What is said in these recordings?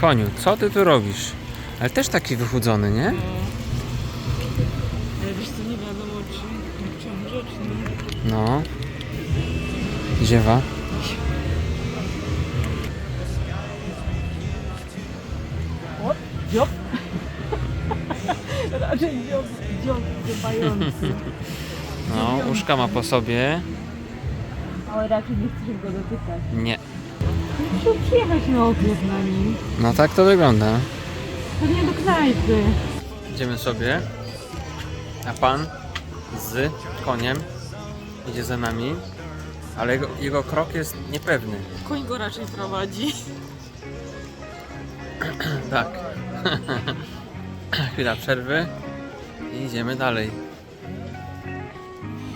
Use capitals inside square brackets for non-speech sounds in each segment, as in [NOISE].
Koniu, co ty tu robisz? Ale też taki wychudzony, nie? Ale wiesz co, nie wiadomo czy jak ciąże, czy nie. No. Ziewa. O, dziób. [LAUGHS] Raczej dziób, dziób dziobający. No, uszka ma po sobie. Ale raczej nie chcesz go dotykać. Nie. Przyjechać na obiad na nim. No tak to wygląda. Pewnie do knajpy. Idziemy sobie. A pan z koniem idzie za nami. Ale jego, jego krok jest niepewny. Koń go raczej prowadzi. [CLEARS THROAT] Tak. [CLEARS THROAT] Chwila przerwy i idziemy dalej.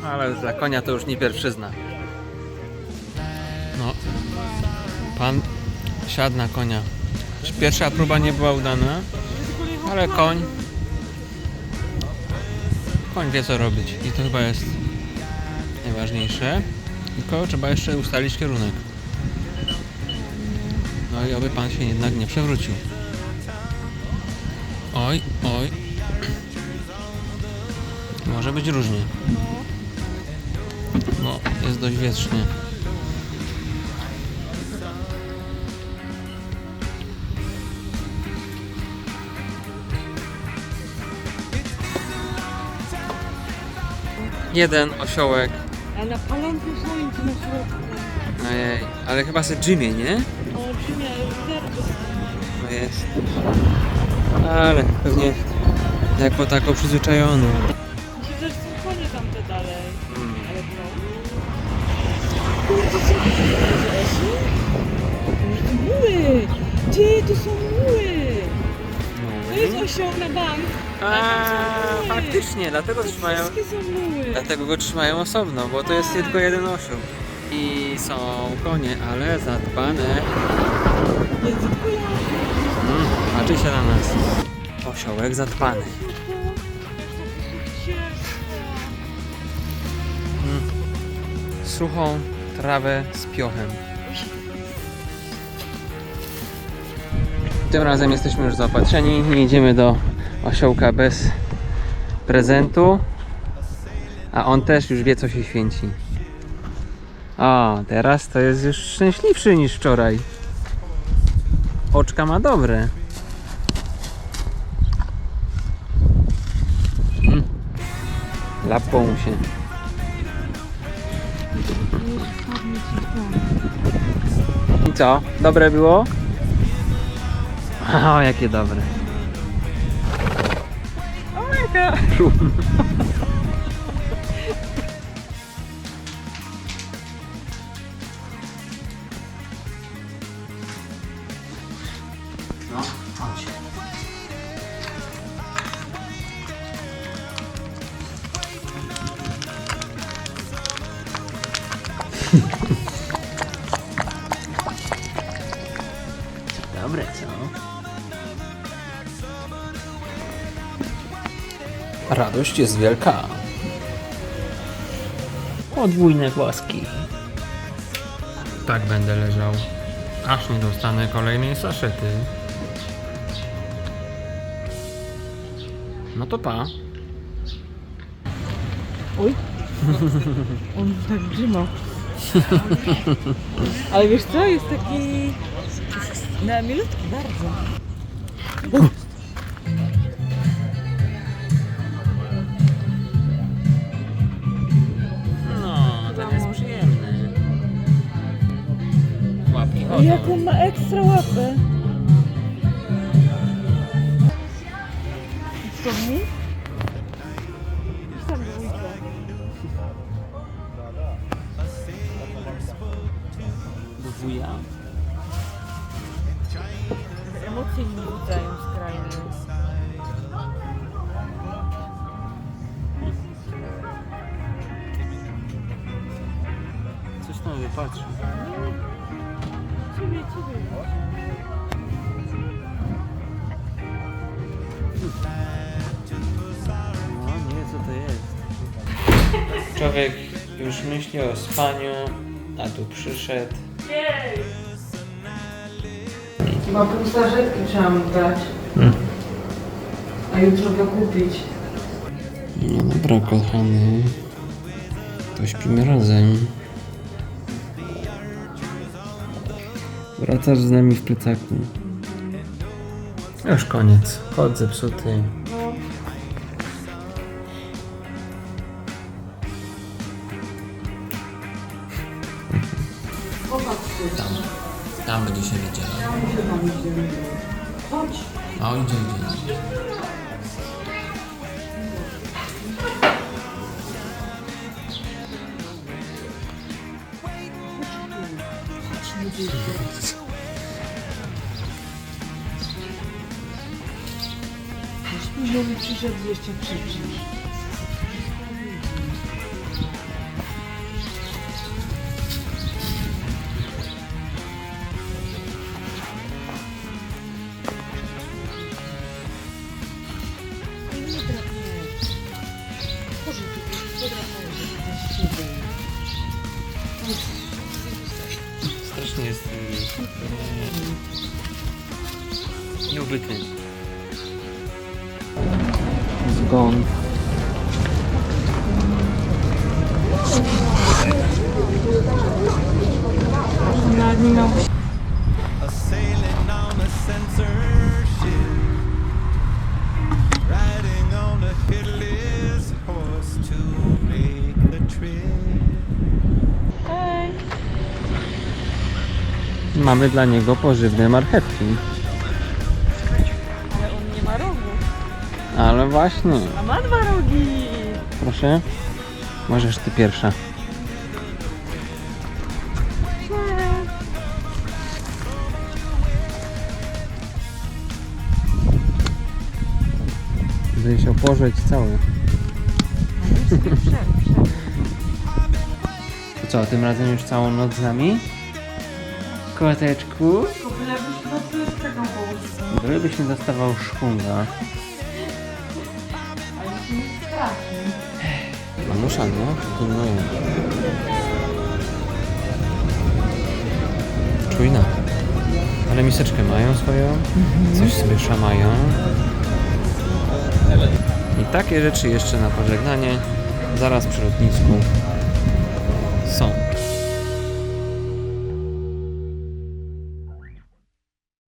Ale dla konia to już nie pierwszyzna. No. Pan siadł na konia. Pierwsza próba nie była udana, ale koń. Koń wie co robić i to chyba jest najważniejsze. Tylko trzeba jeszcze ustalić kierunek. No i oby pan się jednak nie przewrócił. Oj, oj. Może być różnie. Bo jest dość wietrznie. Jeden osiołek. Ale na palącym słońcu na środku. Ojej, ale chyba se Jimmy, nie? Olbrzymia, bardzo. No jest. Ale pewnie jako tako przyzwyczajony. Że są konie tamte dalej. Mm. Ale no. Muły! Gdzie to są muły? To jest osioł na bank. A, faktycznie, dlatego trzymają, dlatego go trzymają osobno, bo to jest tylko jeden osioł. I są konie, ale zadbane. Mm, patrzy się na nas. Osiołek zadbany. Mm. Suchą trawę z piochem. Tym razem jesteśmy już zaopatrzeni. Nie idziemy do osiołka bez prezentu. A on też już wie, co się święci. O, teraz to jest już szczęśliwszy niż wczoraj. Oczka ma dobre. Mm. Lapą mu się. I co? Dobre było? [LAUGHS] O, jakie dobre. Oh my god. No, chodź. Dobre, Radość jest wielka. Podwójne głaski. Tak będę leżał, aż nie dostanę kolejnej saszety. No to pa. Oj. On tak drzyma. Ale wiesz co, jest taki... Na milutki bardzo. O, jaką ma ekstra łapę. Co mi? Tam do wujka. Do wuja. Emocje mi wzbudzają skrajne. Coś tam wypatrzył. No nie, co to jest? Człowiek już myśli o spaniu, a tu przyszedł. Chyba pół starzetki trzeba mu dać, Hmm. a jutro go kupić. No dobra, kochany. To śpimy razem. Wracasz z nami w plecaku. Już koniec. Kod zepsuty. Popatrz. Tam. Tam będzie się tam. Chodź. A idzie, idzie. Chodź, podrapałeś, że to jest Strasznie jest yy, nieubytny. Hej. Mamy dla niego pożywne marchewki. Ale właśnie. A ma dwa rogi. Proszę. Możesz ty pierwsza. Będę się pożreć cały. To co, tym razem już całą noc z nami? Koteczku? Bylebyś dostawał szpunga. No? Pilnuję. Czujna. Ale miseczkę mają swoją. Coś sobie szamają. I takie rzeczy jeszcze na pożegnanie. Zaraz przy lotnisku są.